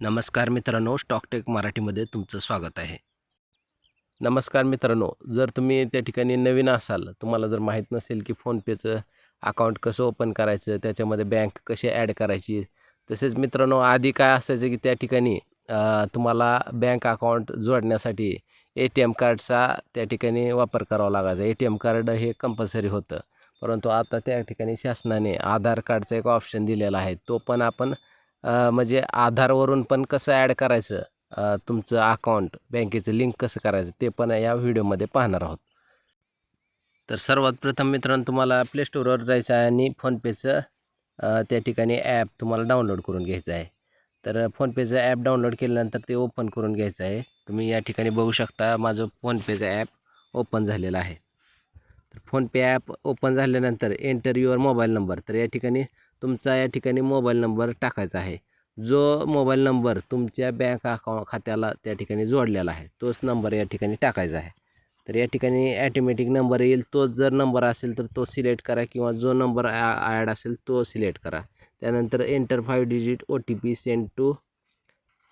नमस्कार मित्रांनो स्टॉकटेक मराठीमध्ये तुमचं स्वागत आहे. नमस्कार मित्रांनो जर तुम्ही त्या ठिकाणी नवीन असाल तुम्हाला जर माहीत नसेल की फोनपेचं अकाउंट कसं ओपन करायचं त्याच्यामध्ये बँक कशी ॲड करायची तसेच मित्रांनो आधी काय असायचं की त्या ठिकाणी तुम्हाला बँक अकाउंट जोडण्यासाठी ए टी एम कार्डचा त्या ठिकाणी वापर करावा लागायचा. ए टी एम कार्ड हे कंपल्सरी होतं. परंतु आता त्या ठिकाणी शासनाने आधार कार्डचा एक ऑप्शन दिलेला आहे. तो पण आपण म्हणजे आधारवरून पण कसं ॲड करायचं? तुमचं अकाउंट बँकेचं लिंक कसं करायचं? ते पण या व्हिडिओमध्ये पाहणार आहोत. तर सर्वात प्रथम मित्रांनो तुम्हाला प्ले स्टोरवर जायचं आहे आणि फोनपेचं त्या ठिकाणी ॲप तुम्हाला डाउनलोड करून घ्यायचं आहे. तर फोनपेचं ॲप डाउनलोड केल्यानंतर ते ओपन करून घ्यायचं आहे. तुम्ही या ठिकाणी बघू शकता माझं फोनपेचं ॲप ओपन झालेलं आहे. तर फोनपे ॲप ओपन झाल्यानंतर एंटर युअर मोबाईल नंबर तर या ठिकाणी तुमचा या ठिकाणी मोबाईल नंबर टाकायचा आहे. जो मोबाईल नंबर तुमच्या बँक अकाउंट खात्याला त्या ठिकाणी जोडलेला आहे तोच नंबर या ठिकाणी टाकायचा आहे. तर या ठिकाणी ॲटोमॅटिक नंबर येईल तोच जर नंबर असेल तर तो सिलेक्ट करा किंवा जो नंबर ॲड असेल तो सिलेक्ट करा. त्यानंतर enter five digit O T P send to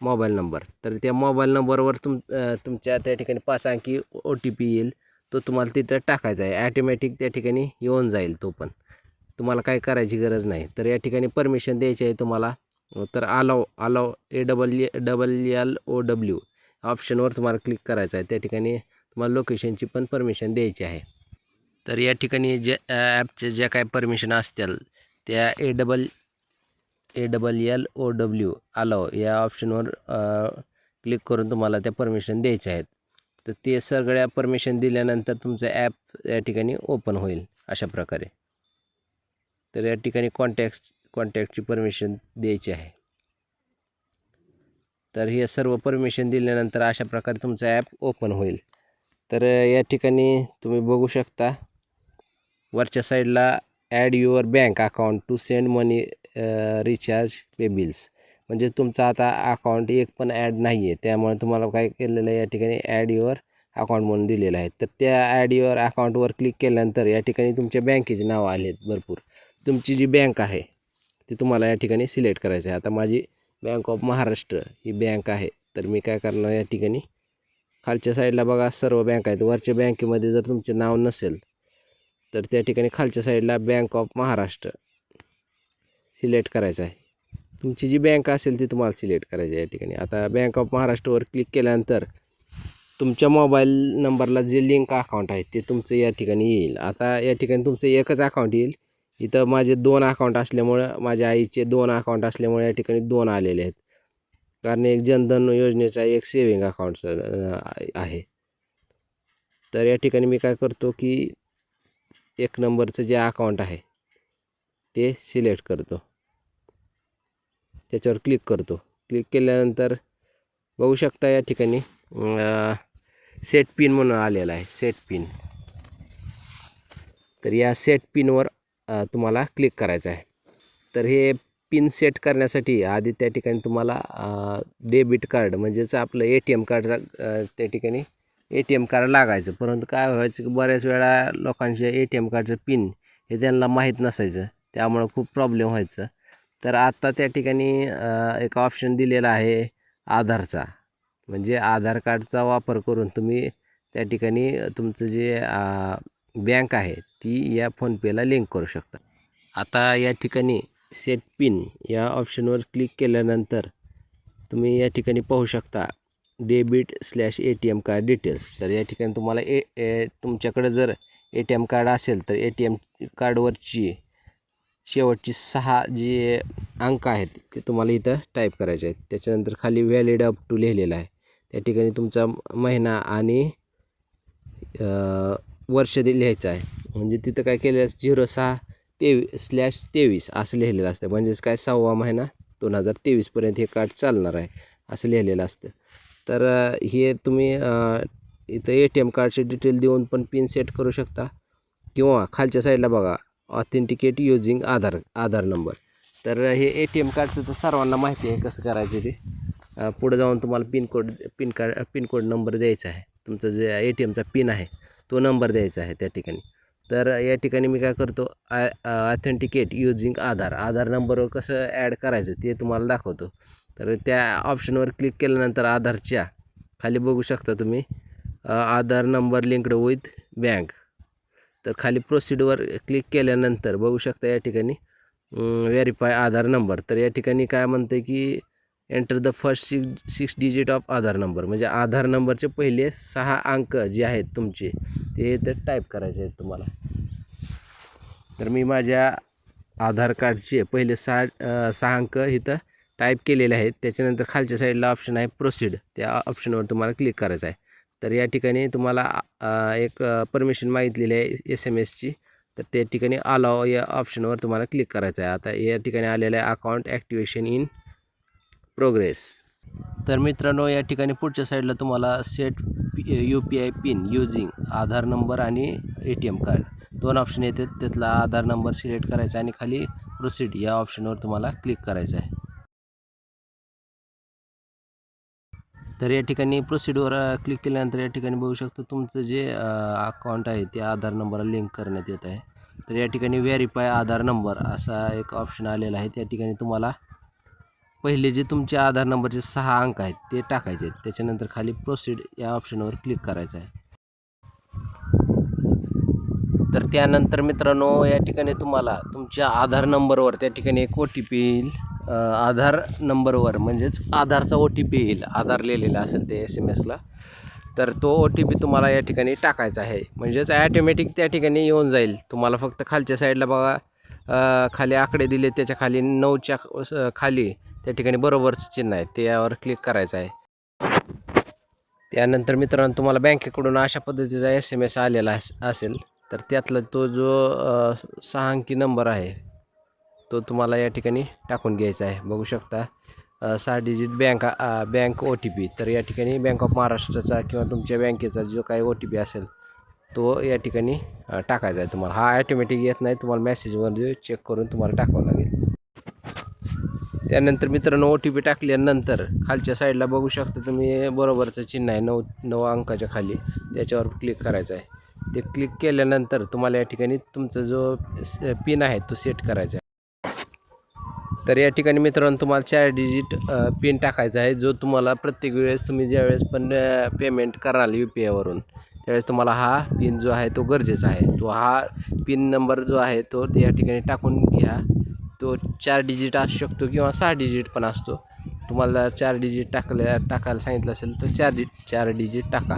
mobile number तर त्या मोबाईल नंबरवर तुम तुमच्या त्या ठिकाणी पाच अंकी ओ टी पी येईल तो तुम्हाला तिथं टाकायचा आहे. ॲटोमॅटिक त्या ठिकाणी येऊन जाईल तो पण. तुम्हाला काय करायची गरज नाही. तर या ठिकाणी परमिशन द्यायची आहे तुम्हाला. तर allow allow A double double L O W ऑप्शनवर तुम्हाला क्लिक करायचं आहे. त्या ठिकाणी तुम्हाला लोकेशनची पण परमिशन द्यायची आहे. तर या ठिकाणी ज्या ॲपचे ज्या काय परमिशन असतील त्या A double A double L O W allow या ऑप्शनवर क्लिक करून तुम्हाला त्या परमिशन द्यायच्या आहेत. तर ते सगळ्या परमिशन दिल्यानंतर तुमचं ॲप या ठिकाणी ओपन होईल अशा प्रकारे. तर या ठिकाणी कॉन्टॅक्ट कॉन्टॅक्टची परमिशन द्यायची आहे. तर हे सर्व परमिशन दिल्यानंतर अशा प्रकारे तुमचं ॲप ओपन होईल. तर या ठिकाणी तुम्ही बघू शकता वरच्या साईडला add your bank account to send money recharge pay bills म्हणजे तुमचं आता अकाउंट एक पण ॲड नाही आहे त्यामुळे तुम्हाला काय केलेलं आहे या ठिकाणी ॲड युअर अकाउंट म्हणून दिलेलं आहे. तर त्या ॲड युअर अकाउंटवर क्लिक केल्यानंतर या ठिकाणी तुमच्या बँकेचे नाव आले आहेत भरपूर. तुमची जी बँक आहे ते तुम्हाला या ठिकाणी सिलेक्ट करायचं आहे. आता माझी बँक ऑफ महाराष्ट्र ही बँक आहे. तर मी काय करणार या ठिकाणी? खालच्या साईडला बघा सर्व बँक आहेत. वरच्या बँकेमध्ये जर तुमचे नाव नसेल तर त्या ठिकाणी खालच्या साईडला बँक ऑफ महाराष्ट्र सिलेक्ट करायचं आहे. तुमची जी बँक असेल ती तुम्हाला सिलेक्ट करायची या ठिकाणी. आता बँक ऑफ महाराष्ट्रवर क्लिक केल्यानंतर तुमच्या मोबाईल नंबरला जे लिंक अकाउंट आहे ते तुमचं या ठिकाणी येईल. आता या ठिकाणी तुमचं एकच अकाउंट येईल. इथं माझे दोन अकाउंट असल्यामुळं माझ्या आईचे दोन अकाउंट असल्यामुळे या ठिकाणी दोन आलेले आहेत. कारण एक जनधन योजनेचा एक सेविंग अकाउंट आहे. तर या ठिकाणी मी काय करतो की एक नंबरचं जे अकाउंट आहे ते सिलेक्ट करतो. त्याच्यावर क्लिक करतो. क्लिक केल्यानंतर बघू शकता या ठिकाणी सेट पिन म्हणून आलेला आहे सेट पिन तर या सेट पिनवर तुम्हाला क्लिक करायचं आहे. तर हे पिन सेट करण्यासाठी आधी त्या ठिकाणी तुम्हाला डेबिट कार्ड म्हणजेच आपलं ए टी एम कार्डचा त्या ठिकाणी ए टी एम कार्ड लागायचं. परंतु काय व्हायचं की बऱ्याच वेळा लोकांचे ए टी एम कार्डचं पिन हे त्यांना माहीत नसायचं. त्यामुळं खूप प्रॉब्लेम व्हायचं. तर आत्ता त्या ठिकाणी एक ऑप्शन दिलेला आहे आधारचा. म्हणजे आधार कार्डचा वापर करून तुम्ही त्या ठिकाणी तुमचं जे बँक आहे ती या फोनपेला लिंक करू शकता आता या ठिकाणी सेट पिन या ऑप्शनवर क्लिक केल्यानंतर तुम्ही या ठिकाणी पाहू शकता debit slash A T M card details. तर या ठिकाणी तुम्हाला ए ए तुमच्याकडे जर ए टी एम कार्ड असेल तर ए टी एम कार्डवरची शेवटची सहा जे अंक आहेत ते तुम्हाला इथं टाईप करायचे आहेत. त्याच्यानंतर खाली व्हॅलिड अप टू लिहिलेलं आहे. त्या ठिकाणी तुमचा महिना आणि वर्ष दे लिहायचं आहे. म्हणजे तिथं काय केलं झिरो सहा तेवीस स्लॅश तेवीस असं लिहिलेलं असतं. म्हणजेच काय सहावा महिना दोन हजार तेवीसपर्यंत हे कार्ड चालणार आहे असं लिहिलेलं असतं. तर हे तुम्ही इथं ए टी एम कार्डचे डिटेल देऊन पण पिन सेट करू शकता. किंवा खालच्या साईडला बघा authenticate using Aadhaar Aadhaar number. तर हे ए टी एम कार्डचं तर सर्वांना माहिती आहे कसं करायचं ते. पुढं जाऊन तुम्हाला pin code pin card pin code number द्यायचा आहे. तुमचं जे ए टी एमचा पिन आहे तो नंबर द्यायचा आहे त्या ठिकाणी. तर या ठिकाणी मी काय करतो I authenticate using Aadhaar. Aadhaar नंबरवर कसं ॲड करायचं ते तुम्हाला दाखवतो. तर त्या ऑप्शनवर क्लिक केल्यानंतर आधारच्या खाली बघू शकता तुम्ही Aadhaar number linked with bank तर खाली प्रोसिडवर क्लिक केल्यानंतर बघू शकता या ठिकाणी व्हेरीफाय आधार नंबर तर या ठिकाणी काय म्हणतं की enter the first six six digit of Aadhaar number म्हणजे आधार नंबरचे पहिले सहा अंक जे आहेत तुमचे ते इथं टाईप करायचे आहेत तुम्हाला. तर मी माझ्या आधार कार्डचे पहिले सहा सहा अंक इथं टाईप केलेले आहेत. त्याच्यानंतर खालच्या साईडला ऑप्शन आहे प्रोसीड त्या ऑप्शनवर तुम्हाला क्लिक करायचं आहे. तर या ठिकाणी तुम्हाला एक परमिशन मागितलेली आहे एस एम एसची तर त्या ठिकाणी अलाव या ऑप्शनवर तुम्हाला क्लिक करायचं आहे. आता या ठिकाणी आलेलं आहे अकाउंट ॲक्टिवेशन इन प्रोग्रेस. तर मित्रांनो या ठिकाणी पुढच्या साईडला तुम्हाला set U P I PIN using Aadhaar number आणि ए टी एम कार्ड दोन ऑप्शन येतात. त्यातला आधार नंबर सिलेक्ट करायचा आणि खाली प्रोसीड या ऑप्शनवर तुम्हाला क्लिक करायचं आहे. तर या ठिकाणी प्रोसीडवर क्लिक केल्यानंतर या ठिकाणी बघू शकता तुमचं जे अकाउंट आहे ते आधार नंबरला लिंक करण्यात येत आहे. तर या ठिकाणी व्हेरीफाय आधार नंबर असा एक ऑप्शन आलेला आहे. त्या ठिकाणी तुम्हाला पहिले जे तुमचे आधार नंबरचे सहा अंक आहेत ते टाकायचे आहेत. त्याच्यानंतर खाली प्रोसीड या ऑप्शनवर क्लिक करायचं आहे. तर त्यानंतर मित्रांनो या ठिकाणी तुम्हाला तुमच्या आधार नंबरवर त्या ठिकाणी एक ओ टी पी येईल. आधार नंबरवर म्हणजेच आधारचा ओ टी पी येईल. आधार लिहिलेला असेल ते एस एम एसला तर तो ओ टी पी तुम्हाला या ठिकाणी टाकायचा आहे. म्हणजेच ॲटोमॅटिक त्या ठिकाणी येऊन जाईल. तुम्हाला फक्त खालच्या साईडला बघा. खाली आकडे दिले त्याच्याखाली नऊच्या खाली त्या ठिकाणी बरोबरचं चिन्ह आहे त्यावर क्लिक करायचं आहे. त्यानंतर मित्रांनो तुम्हाला बँकेकडून अशा पद्धतीचा एस एम एस आलेला अस- असेल तर त्यातला तो जो सहा अंकी नंबर आहे तो तुम्हाला या ठिकाणी टाकून घ्यायचा आहे. बघू शकता सहा digit bank bank O T P तर या ठिकाणी बँक ऑफ महाराष्ट्राचा किंवा तुमच्या बँकेचा जो काही ओ टी पी असेल तो या ठिकाणी टाकायचा आहे तुम्हाला. हा ॲटोमॅटिक येत नाही तुम्हाला मेसेजवर चेक करून तुम्हाला टाकावं लागेल. त्यानंतर मित्रांनो ओ टी पी टाकल्यानंतर खालच्या साईडला बघू शकता तुम्ही बरोबरचं चिन्ह आहे नऊ नऊ अंकाच्या खाली. त्याच्यावर क्लिक करायचं आहे ते क्लिक केल्यानंतर तुम्हाला या ठिकाणी तुमचा जो पिन आहे तो सेट करायचा आहे. तर या ठिकाणी मित्रांनो तुम्हाला चार डिजिट पिन टाकायचा आहे जो तुम्हाला प्रत्येक वेळेस तुम्ही ज्यावेळेस पण पेमेंट कराल यू पी आयवरून त्यावेळेस तुम्हाला हा पिन जो आहे तो गरजेचा आहे. तो हा पिन नंबर जो आहे तो या ठिकाणी टाकून घ्या. तो चार डिजिट असू शकतो किंवा सहा डिजिट पण असतो. तुम्हाला चार डिजिट टाकल्या टाकायला सांगितलं असेल तर चार डि चार डिजिट टाका.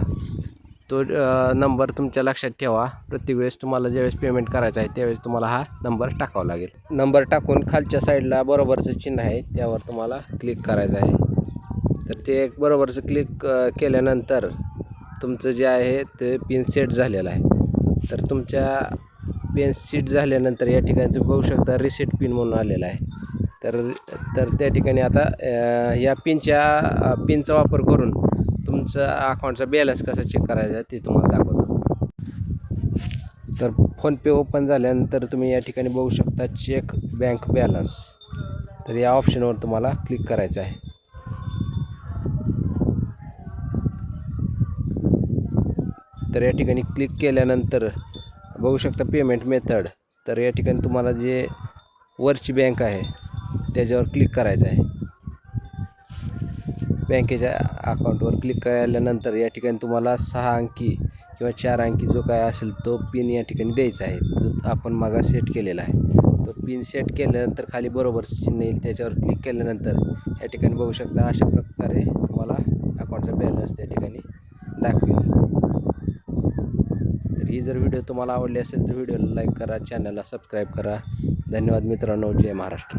तो नंबर तुमच्या लक्षात ठेवा. प्रत्येक वेळेस तुम्हाला ज्यावेळेस पेमेंट करायचं आहे त्यावेळेस तुम्हाला हा नंबर टाकावा लागेल. नंबर टाकून खालच्या साईडला बरोबरचं चिन्ह आहे त्यावर तुम्हाला क्लिक करायचं आहे. तर ते एक बरोबरचं क्लिक केल्यानंतर तुमचं जे आहे ते पिन सेट झालेलं आहे. तर तुमच्या पेन सीट झाल्यानंतर या ठिकाणी तुम्ही बघू शकता रिसेट पिन म्हणून आलेला आहे. तर तर त्या ठिकाणी आता या पिनच्या पिनचा वापर करून तुमचा अकाउंटचा बॅलन्स कसा चेक करायचा ते तुम्हाला दाखवतो. तर फोनपे ओपन झाल्यानंतर तुम्ही या ठिकाणी बघू शकता चेक बँक बॅलन्स तर या ऑप्शनवर तुम्हाला क्लिक करायचं आहे. तर या ठिकाणी क्लिक केल्यानंतर बघू शकता पेमेंट मेथड तर या ठिकाणी तुम्हाला जे वरची बँक आहे त्याच्यावर क्लिक करायचं आहे. बँकेच्या अकाउंटवर क्लिक केल्यानंतर या ठिकाणी तुम्हाला सहा अंकी किंवा चार अंकी जो काय असेल तो पिन या ठिकाणी द्यायचा आहे. जो आपण मागा सेट केलेला आहे. तो पिन सेट केल्यानंतर खाली बरोबर चिन्ह येईल. त्याच्यावर क्लिक केल्यानंतर या ठिकाणी बघू शकता अशा प्रकारे तुम्हाला अकाउंटचा बॅलन्स त्या ठिकाणी दाखवेल. तर ही जर व्हिडिओ तुम्हाला आवडली असेल तर व्हिडिओला लाईक करा चॅनलला सबस्क्राईब करा. धन्यवाद मित्रांनो जय महाराष्ट्र.